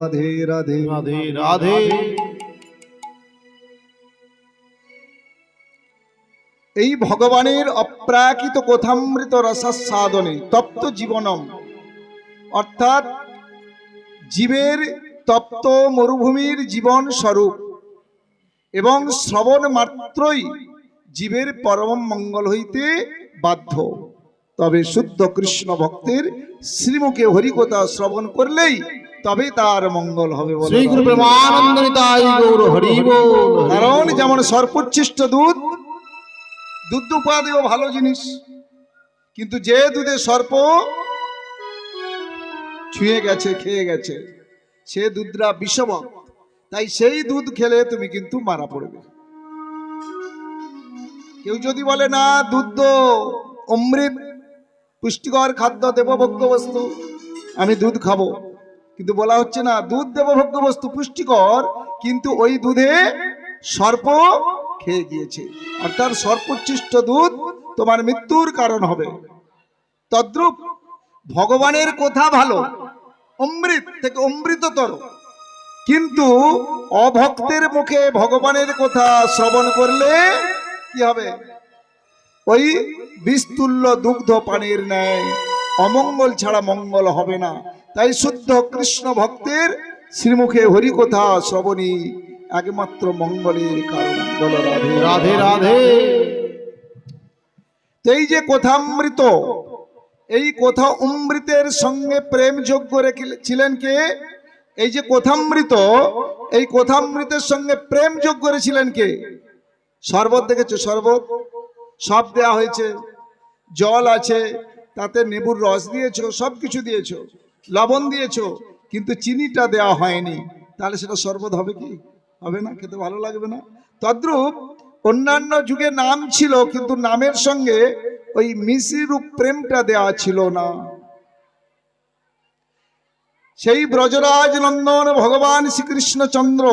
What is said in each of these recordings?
রাধে রাধে রাধে রাধে এই ভগবানের অপ্রাকৃত কথামৃত রসাস্বাদনে তপ্ত জীবনম অর্থাৎ জীবের তপ্ত মরুভূমির জীবন স্বরূপ এবং শ্রবণ মাত্রই জীবের পরম মঙ্গল হইতে বাধ্য। তবে শুদ্ধ কৃষ্ণ ভক্তের শ্রীমুখে হরিকথা শ্রবণ করলেই তবে তার মঙ্গল হবে কারণ যেমন সর্বোচ্ছিষ্ট দুধ দুধ উপাদেয় ভালো জিনিস কিন্তু যে দুধে সর্প ছুঁয়ে গেছে খেয়ে গেছে সে দুধরা বিষবক তাই সেই দুধ খেলে তুমি কিন্তু মারা পড়বে। কেউ যদি বলে না দুধ তো অমৃত পুষ্টিকর খাদ্য দেবভোগ্য বস্তু আমি দুধ খাব। কিন্তু বলা হচ্ছে না, দুধ দেবভোগ্য বস্তু পুষ্টিকর, কিন্তু ওই দুধে সর্প খেয়ে গিয়েছে। অর্থাৎ সর্বোচ্ছিষ্ট দুধ তোমার মৃত্যুর কারণ হবে। তদ্রূপ ভগবানের কথা ভালো, অমৃত থেকে অমৃততর। কিন্তু অভক্তের মুখে ভগবানের কথা শ্রবণ করলে কি হবে? ওই বিস্তুল্য দুগ্ধ পানির ন্যায় অমঙ্গল ছাড়া মঙ্গল হবে না। তাই শুদ্ধ কৃষ্ণ ভক্তের শ্রীমুখে হরিকথা শ্রবণী একমাত্র মঙ্গলের কারণ। বল রাধে রাধে। রাধে এই যে কথামৃত এই কথা অমৃতের সঙ্গে প্রেম যোগ্য রেখেছিলেন কে? এই যে কথামৃত এই কথামৃতের সঙ্গে প্রেম যোগ করেছিলেন কে? শরবত দেখেছ শরবত? সব দেয়া হয়েছে জল আছে তাতে নেবুর রস দিয়েছ সব কিছু দিয়েছ, লবণ দিয়েছ, কিন্তু চিনিটা দেওয়া হয়নি। তাহলে সেটা শরবত হবে কি? হবে না, খেতে ভালো লাগবে না। তদ্রূপ অন্যান্য যুগে নাম ছিল, কিন্তু নামের সঙ্গে ওই মিশ্রি প্রেমটা দেওয়া ছিল না। সেই ব্রজরাজ নন্দন ভগবান শ্রীকৃষ্ণচন্দ্র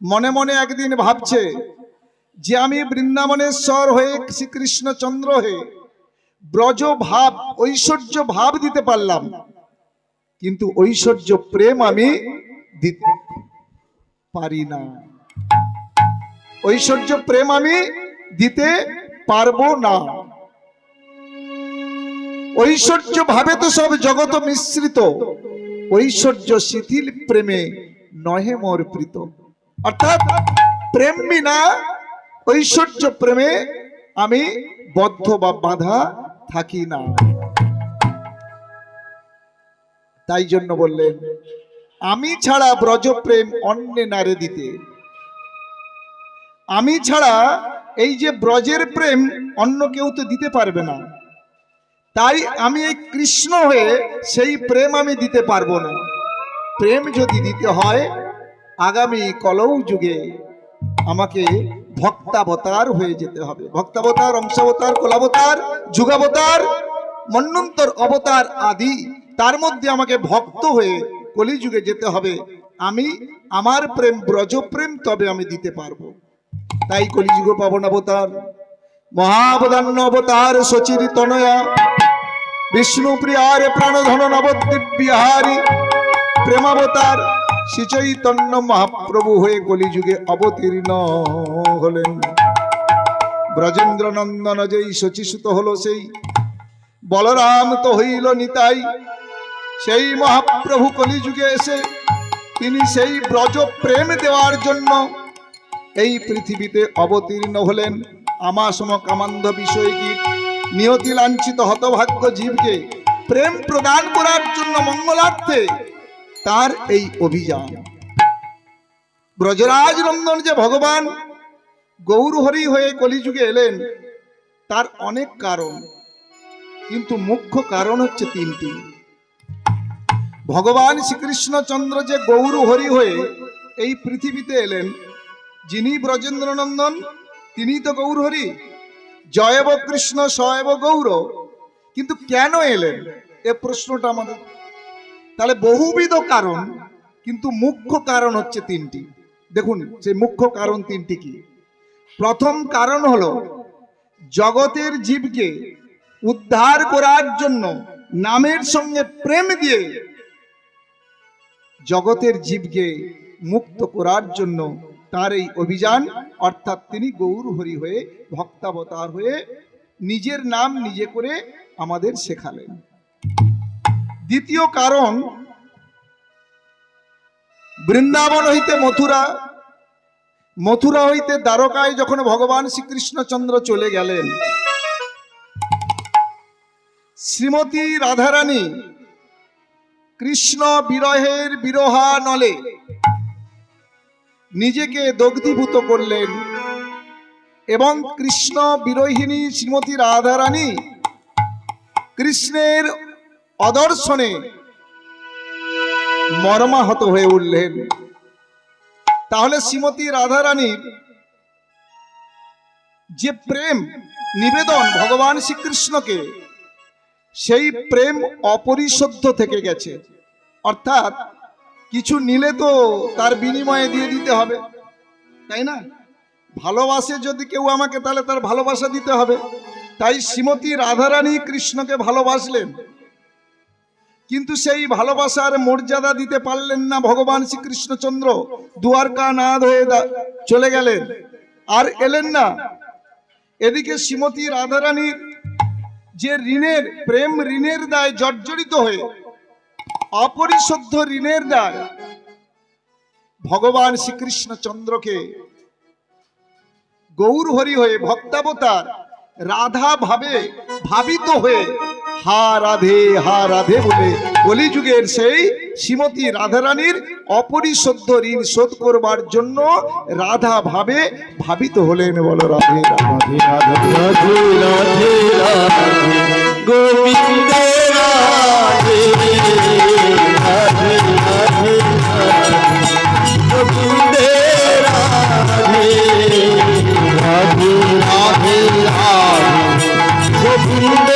মনে মনে একদিন ভাবছে যে আমি বৃন্দাবনেশ্বর হয়ে শ্রীকৃষ্ণচন্দ্র হয়ে ব্রজ ভাব ঐশ্বর্য ভাব দিতে পারলাম। কিন্তু ঐশ্বর্য প্রেম আমি দিতে পারি না। ঐশ্বর্য প্রেম আমি দিতে পারব না। ঐশ্বর্য ভাবে তো সব জগত মিশ্রিত। ঐশ্বর্য শিথিল প্রেমে নহে মোর প্রীত। অর্থাৎ প্রেম বিনা ঐশ্বর্য প্রেমে আমি বদ্ধ বা বাধা থাকি না। তাই জন্য বললেন, আমি ছাড়া ব্রজপ্রেম অন্যে নারে দিতে। আমি ছাড়া এই যে ব্রজের প্রেম অন্য কেউ তো দিতে পারবে না। তাই আমি এই কৃষ্ণ হয়ে সেই প্রেম আমি দিতে পারব না। প্রেম যদি দিতে হয়, আগামী কলৌ যুগে আমাকে ভক্তাবতার হয়ে যেতে হবে। ভক্তাবতার, অংশাবতার, কোলাবতার, যুগাবতার মন্বন্তর অবতার আদি, তার মধ্যে আমাকে ভক্ত হয়ে কলিযুগে যেতে হবে। আমি আমার প্রেম ব্রজপ্রেম তবে আমি দিতে পারব। তাই কলিযুগ পাবন অবতার মহাবদান্য অবতার সচির তনয়া বিষ্ণু প্রিয়ার প্রাণধন নবদ্বীপ বিহারী, প্রেমাবতার শ্রী চৈতন্য মহাপ্রভু হয়ে কলিযুগে অবতীর্ণ হলেন। ব্রজেন্দ্র নন্দন যেই শচীসুত হলো, সেই বলরাম তো হইল নিতাই। সেই মহাপ্রভু কলিযুগে এসে তিনি সেই ব্রজ প্রেম দেওয়ার জন্য এই পৃথিবীতে অবতীর্ণ হলেন। আমাসম কামান্ধ বিষয় গীত নিয়তি লাঞ্ছিত হতভাগ্য জীবকে প্রেম প্রদান করার জন্য মঙ্গলার্থে তার এই অভিযান। ব্রজরাজ নন্দন যে ভগবান গৌরহরি হয়ে কলিযুগে এলেন, তার অনেক কারণ। কিন্তু মুখ্য কারণ হচ্ছে তিনটি। ভগবান শ্রীকৃষ্ণচন্দ্র যে গৌর হরি হয়ে এই পৃথিবীতে এলেন, যিনি ব্রজেন্দ্র নন্দন, তিনি তো গৌর হরি। জয়ব কৃষ্ণ সয়ব গৌর কিন্তু কেন এলেন? এ প্রশ্নটা আমাদের তাহলে বহুবিধ কারণ, কিন্তু মুখ্য কারণ হচ্ছে তিনটি। দেখুন, সেই মুখ্য কারণ তিনটি কি? প্রথম কারণ হলো, জগতের জীবকে উদ্ধার করার জন্য নামের সঙ্গে প্রেম দিয়ে জগতের জীবকে মুক্ত করার জন্য তার এই অভিযান, অর্থাৎ তিনি গৌর হরি হয়ে ভক্তাবতার হয়ে নিজের নাম নিজে করে আমাদের শেখালেন। দ্বিতীয় কারণ, বৃন্দাবন হইতে মথুরা মথুরা হইতে দ্বারকায় যখন ভগবান শ্রীকৃষ্ণচন্দ্র চলে গেলেন, শ্রীমতী রাধারানী কৃষ্ণ বিরহের বিরহা নলে নিজেকে দগ্ধীভূত করলেন এবং কৃষ্ণ বিরোহিনী শ্রীমতী রাধারানী কৃষ্ণের অদর্শনে মর্মাহত হয়ে উঠলেন। তাহলে শ্রীমতী রাধারানীর যে প্রেম, নিবেদন ভগবান শ্রীকৃষ্ণকে, সেই প্রেম অপরিশুদ্ধ থেকে গেছে। অর্থাৎ কিছু নিলে তো তার বিনিময়ে দিয়ে দিতে হবে, তাই না? ভালোবাসে যদি কেউ আমাকে, তাহলে তার ভালোবাসা দিতে হবে। তাই শ্রীমতী রাধারানী কৃষ্ণকে ভালোবাসলেন। কিন্তু সেই ভালোবাসার মর্যাদা দিতে পারলেন না ভগবান শ্রীকৃষ্ণচন্দ্র। দুয়ারকা নাদ হয়ে চলে গেলেন। আর এলেন না। এদিকে শ্রীমতী রাধারানীর যে ঋণের, প্রেম ঋণের দায় জর্জরিত হয়ে অপরিশুদ্ধ ঋণের দায় ভগবান শ্রীকৃষ্ণচন্দ্রকে গৌর হরি হয়ে ভক্তাবতার রাধা ভাবে ভাবিত হয়ে হা রাধে হা রাধে বলে। কলিযুগের সেই শ্রীমতী রাধারানীর অপরিশুদ্ধ ঋণ শোধ করবার জন্য রাধা ভাবে ভাবিত হলেন বলো রাধে রাধে রাধে। রাধে রাধে গোবিন্দ রাধে রাধে রাধে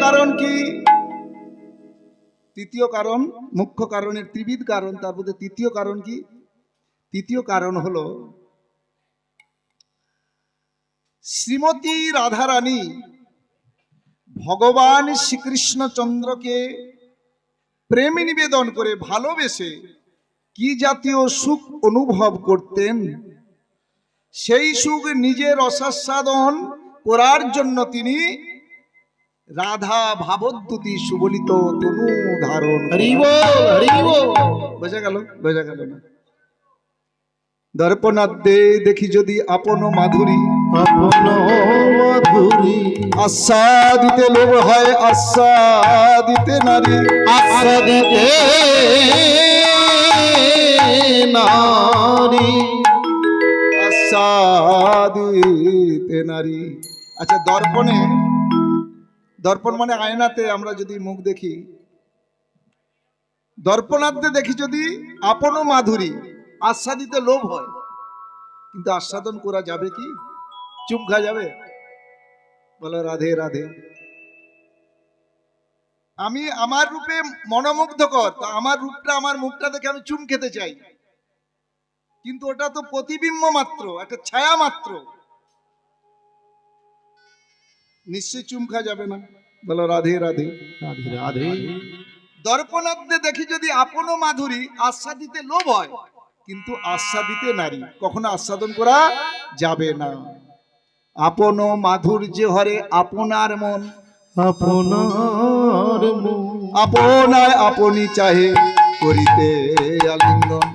কারণ কি? তৃতীয় কারণ, মুখ্য কারণের ত্রিবিধ কারণ, তার মধ্যে তৃতীয় কারণ কি? তৃতীয় কারণ হলো শ্রীমতী রাধারানী ভগবান শ্রীকৃষ্ণচন্দ্রকে প্রেম নিবেদন করে ভালোবেসে কি জাতীয় সুখ অনুভব করতেন? সেই সুখ নিজের অসাস্বাদন করার জন্য তিনি রাধা ভাবদ্যুতি সুবলিত তনু ধারণ বোঝা গেল? বোঝা গেল না। দর্পণাদ্যে দেখি যদি আপন মাধুরী। আপন মধুরী। আস্বাদিতে লোভ হয় আস্বাদিতে নারী। আসাদিতে নারী। আস্বাদিতে নারী। আচ্ছা দর্পণে দর্পণ মানে আয়নাতে আমরা যদি মুখ দেখি। দর্পণার্থে দেখি যদি আপন মাধুরী, আস্বাদিতে লোভ হয়। কিন্তু আস্বাদন করা যাবে কি? চুপ খা যাবে? বলো, রাধে রাধে। আমি আমার রূপে মনোমুগ্ধকর, তা আমার রূপটা, আমার মুখটা দেখে আমি চুম খেতে চাই। কিন্তু ওটা তো প্রতিবিম্ব মাত্র, একটা ছায়া মাত্র। নিশ্চয় চুম খাওয়া যাবে না। বলো রাধে রাধে। রাধে রাধে। দর্পণাব্দে দেখি যদি আপন মাধুরী আস্বাদিতে লোভ হয়। কিন্তু আস্বাদিতে নারী কখনো আস্বাদন করা যাবে না। আপন মাধুর্য হরে আপনার মন আপনার মুখ আপনায় আপনি চাহে করিতে আলিঙ্গন।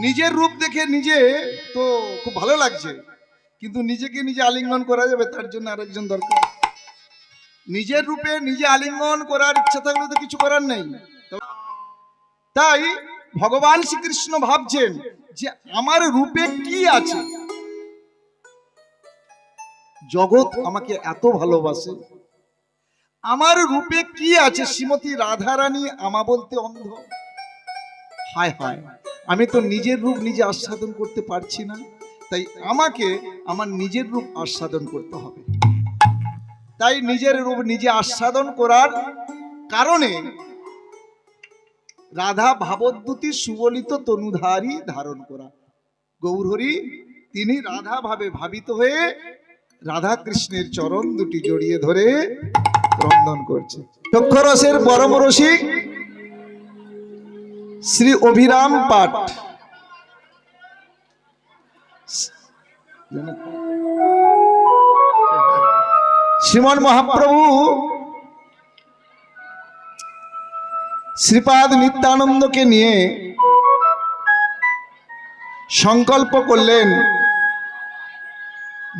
নিজের রূপ দেখে নিজে তো খুব ভালো লাগছে। কিন্তু নিজেকে নিজে আলিঙ্গন করা যাবে, তার জন্য আরেকজন দরকার। নিজের রূপে নিজে আলিঙ্গন করার ইচ্ছা থাকলে তো কিছু করার নেই। তাই ভগবান শ্রীকৃষ্ণ ভাবছেন যে আমার রূপে কি আছে? জগৎ আমাকে এত ভালোবাসে। আমার রূপে কি আছে? শ্রীমতী রাধারানী আমা বলতে অন্ধ। হায় হায়, আমি তো নিজের রূপ নিজে আস্বাদন করতে পারছি না। তাই আমাকে আমার নিজের রূপ আস্বাদন করতে হবে। তাই নিজের রূপ নিজে আস্বাদন করার কারণে রাধা ভাবদ্যুতি সুবলিত তনুধারী ধারণ করা। গৌরহরি, তিনি রাধা ভাবে ভাবিত হয়ে রাধা কৃষ্ণের চরণ দুটি জড়িয়ে ধরে ক্রন্দন করছে। চক্ষরসের পরম রসিক শ্রী অভিরাম পাঠ। শ্রীমন মহাপ্রভু, শ্রীপাদ নিত্যানন্দকে নিয়ে সংকল্প করলেন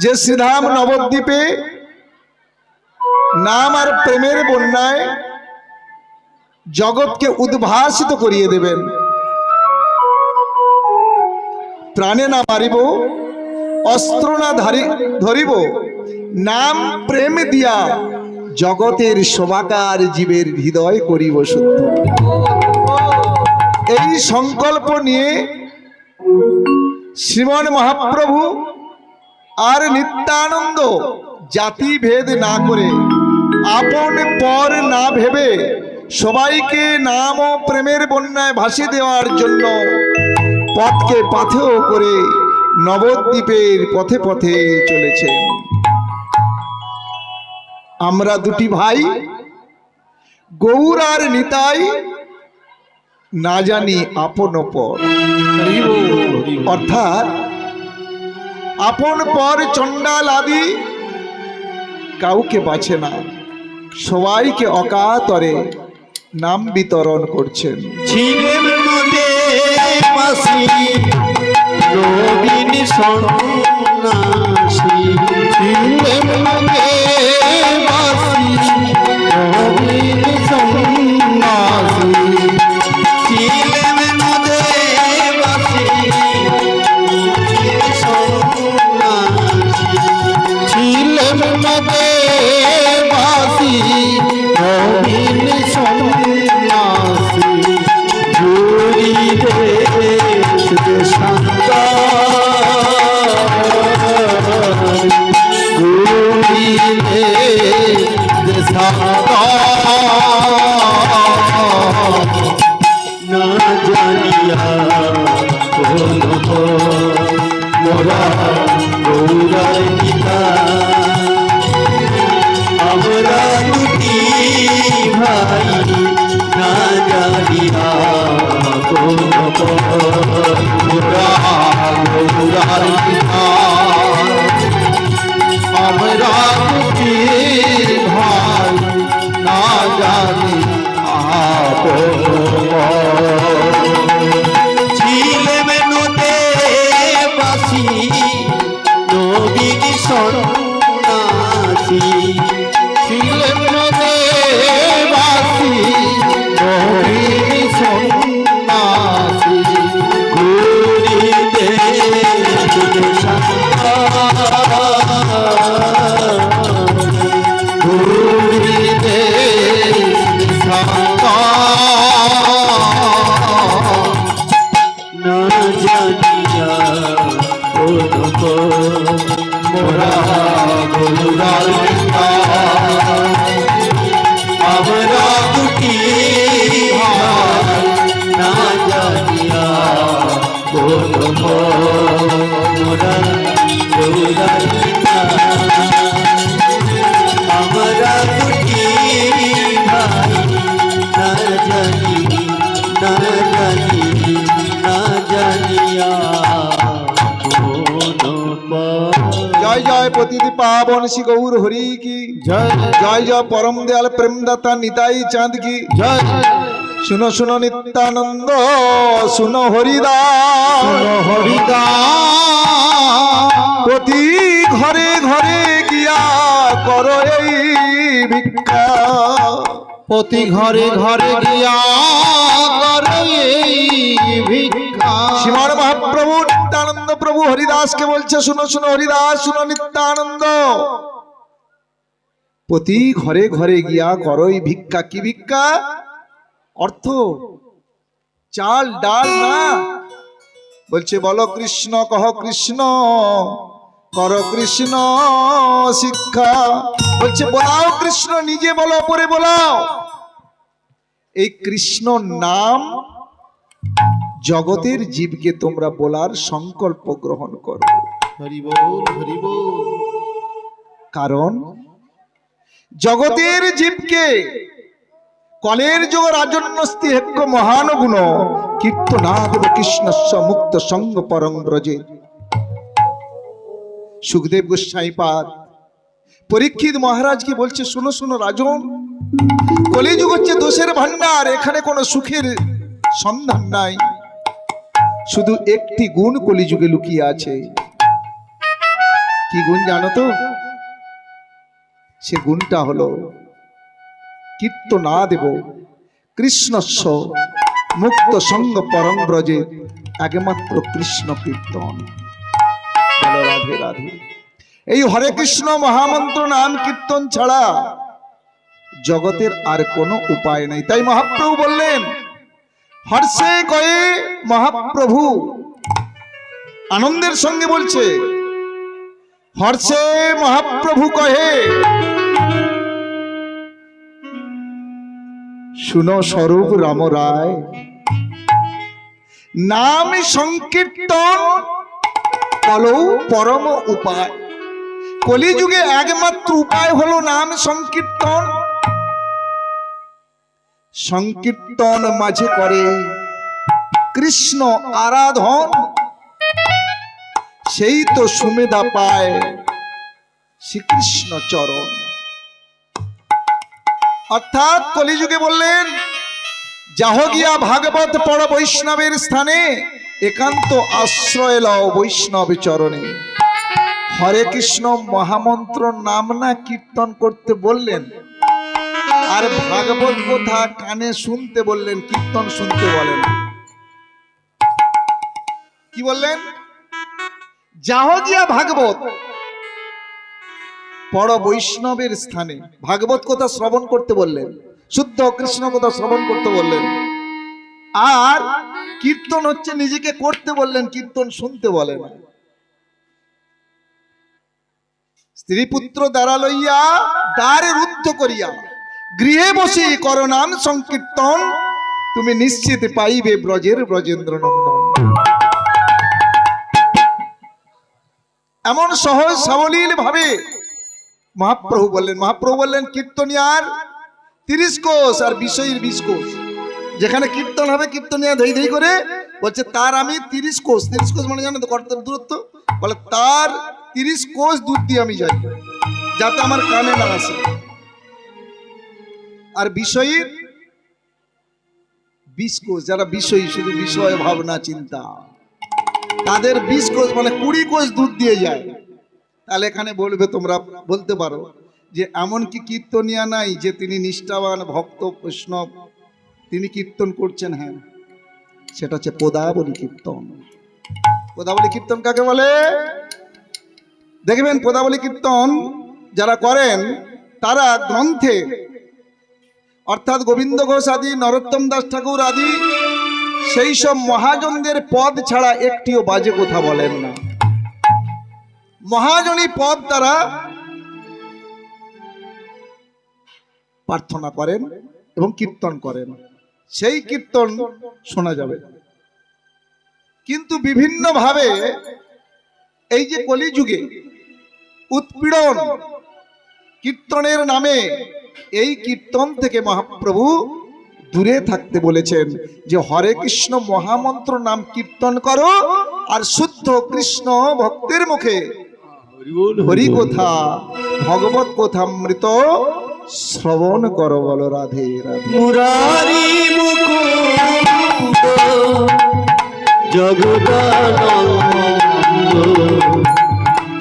যে শ্রীধাম নবদ্বীপে নাম আর প্রেমের বন্যায় জগৎকে উদ্ভাসিত করিয়ে দেবেন। প্রাণে না মারিব, অস্ত্র না ধারি ধরিব, নাম প্রেম দিয়া জগতের শোভাকার জীবের হৃদয় করিব সত্য এই সংকল্প নিয়ে শ্রীমন মহাপ্রভু আর নিত্যানন্দ জাতিভেদ না করে আপন পর না ভেবে সবাইকে নাম ও প্রেমের বন্যায় ভাসিয়ে দেওয়ার জন্য পথকে পাথেও করে নবদ্বীপের পথে পথে চলেছেন আমরা দুটি ভাই, গৌর আর নিতাই, না জানি আপন পর। অর্থাৎ, আপন পর চণ্ডাল আদি কাউকে বাঁচে না। সবাইকে অকাতরে নাম বিতরণ করছেন। ছিলেন জয় প্রতিদি পাবন শ্রী গৌর হরি কি। জয় জয়। পরম দয়াল প্রেমদাতা নিতাই চাঁদ কি। জয় শুনো শুনো নিত্যানন্দ শুনো হরিদাস। হরিদা প্রতি ঘরে ঘরে গিয়া করো এই ভিক্ষা। প্রতি ঘরে ঘরে গিয়া করো এই ভিক্ষা। শ্রীমান মহাপ্রভু প্রভু হরিদাসকে বলছে, শুনো শুনো হরিদাস, শুনো নিত্যানন্দ। প্রতি ঘরে ঘরে গিয়া করই ভিক্ষা। কি ভিক্ষা? অর্থ? চাল, ডাল না? বলছে, বলো কৃষ্ণ, কহ কৃষ্ণ, কর কৃষ্ণ শিক্ষা। বলছে, বলাও কৃষ্ণ, নিজে বলো, পরে বলাও। এই কৃষ্ণ নাম জগতের জীবকে তোমরা বলার সংকল্প গ্রহণ করো। কারণ জগতের জীবকে কলের যোগ রাজন্যস্তি হেক্য মহান গুণ কীর্তনাদেব কৃষ্ণস্ব মুক্ত সঙ্গ পরম ব্রজে। সুখদেব গোস্বাই পাদ পরীক্ষিত মহারাজকে বলছে শুনো শুনো রাজন কলিযুগ হচ্ছে দোষের ভান্ডার এখানে কোনো সুখের সন্ধান নাই। শুধু একটি গুণ কলিযুগে লুকিয়ে আছে। কি গুণ জানো তো? সে গুণটা হলো কীর্তনা দেব কৃষ্ণস্ব মুক্ত সঙ্গ পরম ব্রজে একমাত্র কৃষ্ণ কীর্তন। রাধে রাধে। এই হরে কৃষ্ণ মহামন্ত্র নাম কীর্তন ছাড়া জগতের আর কোনো উপায় নেই। তাই মহাপ্রভু বললেন হর্ষে কয়ে মহাপ্রভু। আনন্দের সঙ্গে বলছে, হর্ষে মহাপ্রভু কহে, শুনো স্বরূপ রাম রায়, নাম সংকীর্তন কলৌ পরম উপায়। কলিযুগে একমাত্র উপায় হলো নাম সংকীর্তন। সংকীর্তন মাঝে করে। কৃষ্ণ আরাধন, সেই তো সুমেধা পায় শ্রীকৃষ্ণ চরণ। অর্থাৎ কলিযুগে বললেন, যাহ গিয়া ভাগবত পড় বৈষ্ণবের স্থানে, একান্ত আশ্রয় লও বৈষ্ণব চরণে। হরে কৃষ্ণ মহামন্ত্র নাম না কীর্তন করতে বললেন আর ভাগবত কথা কানে শুনতে বললেন, কীর্তন শুনতে বলেন। কি বললেন? যাহ গিয়া ভাগবত, পড় বৈষ্ণবের স্থানে। ভাগবত কথা শ্রবণ করতে বললেন, শুদ্ধ কৃষ্ণ কথা শ্রবণ করতে বললেন। আর কীর্তন হচ্ছে নিজেকে করতে বললেন, কীর্তন শুনতে বলেন। স্ত্রী পুত্র দ্বারা লইয়া দ্বারে রুদ্ধ করিয়া গৃহে বসে কর সংকীর্তন। তুমি নিশ্চিত পাইবে ব্রজের ব্রজেন্দ্র নন্দন এমন সহজ সাবলীল ভাবে মহাপ্রভু বললেন মহাপ্রভু বললেন কীর্তনিয়ার তিরিশ কোষ আর বিষয়ের বিশ কোষ। যেখানে কীর্তন হবে কীর্তনিয়া ধেই ধেই করে বলছে, তার আমি তিরিশ কোষ। তিরিশ কোষ মানে জানো তো কত দূরত্ব? বলে, তার তিরিশ কোষ দূর দিয়ে আমি যাই যাতে আমার কানে না আসে। আর বিষয়ের বিশ কোষ যারা বিষয়ী, শুধু বিষয়, ভাবনা, চিন্তা। তাদের বিশ কোষ মানে কুড়ি কোষ দুধ দিয়ে যায়। তাহলে এখানে বলবে তোমরা, বলতে পারো যে এমন কি কীর্তনিয়া নাই যে তিনি নিষ্ঠাবান, ভক্ত, বৈষ্ণব। তিনি কীর্তন করছেন হ্যাঁ। সেটা হচ্ছে পদাবলী কীর্তন। পদাবলী কীর্তন কাকে বলে? দেখবেন, পদাবলী কীর্তন যারা করেন, তারা গ্রন্থে অর্থাৎ গোবিন্দ ঘোষ আদি নরোত্তম দাস ঠাকুর আদি, সেই সব মহাজনদের পদ ছাড়া একটিও বাজে কথা বলেন না। মহাজনী পদ তারা প্রার্থনা করেন এবং কীর্তন করেন। সেই কীর্তন শোনা যাবে। কিন্তু বিভিন্নভাবে এই যে কলিযুগে উৎপীড়ন কীর্তনের নামে এই কীর্তন থেকে মহাপ্রভু দূরে থাকতে বলেছেন যে, হরে কৃষ্ণ মহামন্ত্র নাম কীর্তন করো আর শুদ্ধ কৃষ্ণ ভক্তের মুখে হরি কথা, ভগবত কথামৃত শ্রবণ করো বলো রাধে রাধে।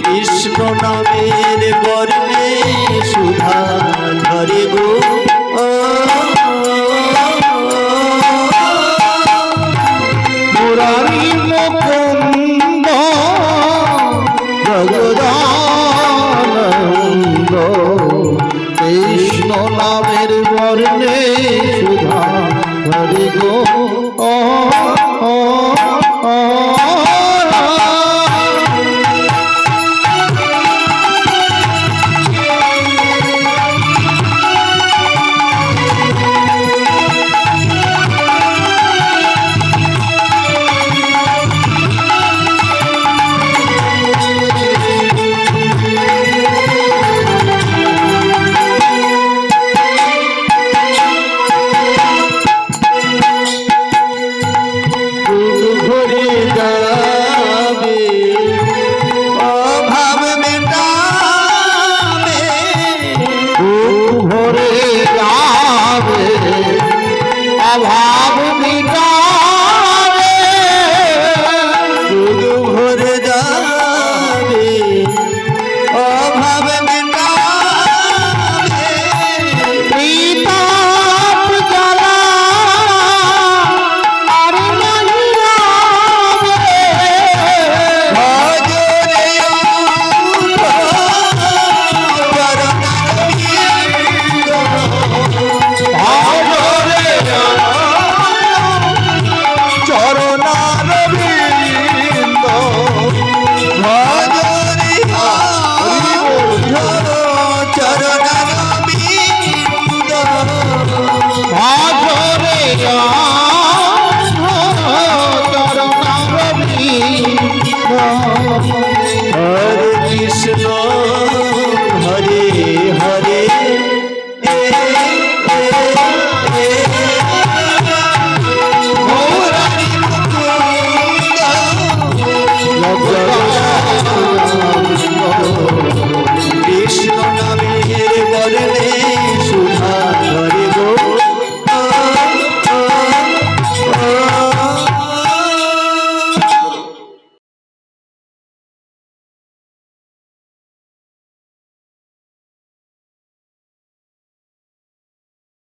কৃষ্ণ নামের বর্ণে সুধা ধরে গো মুরারি মুকুন্দ জগদানন্দ কৃষ্ণ নামের বর্ণে সুধা হরি গো।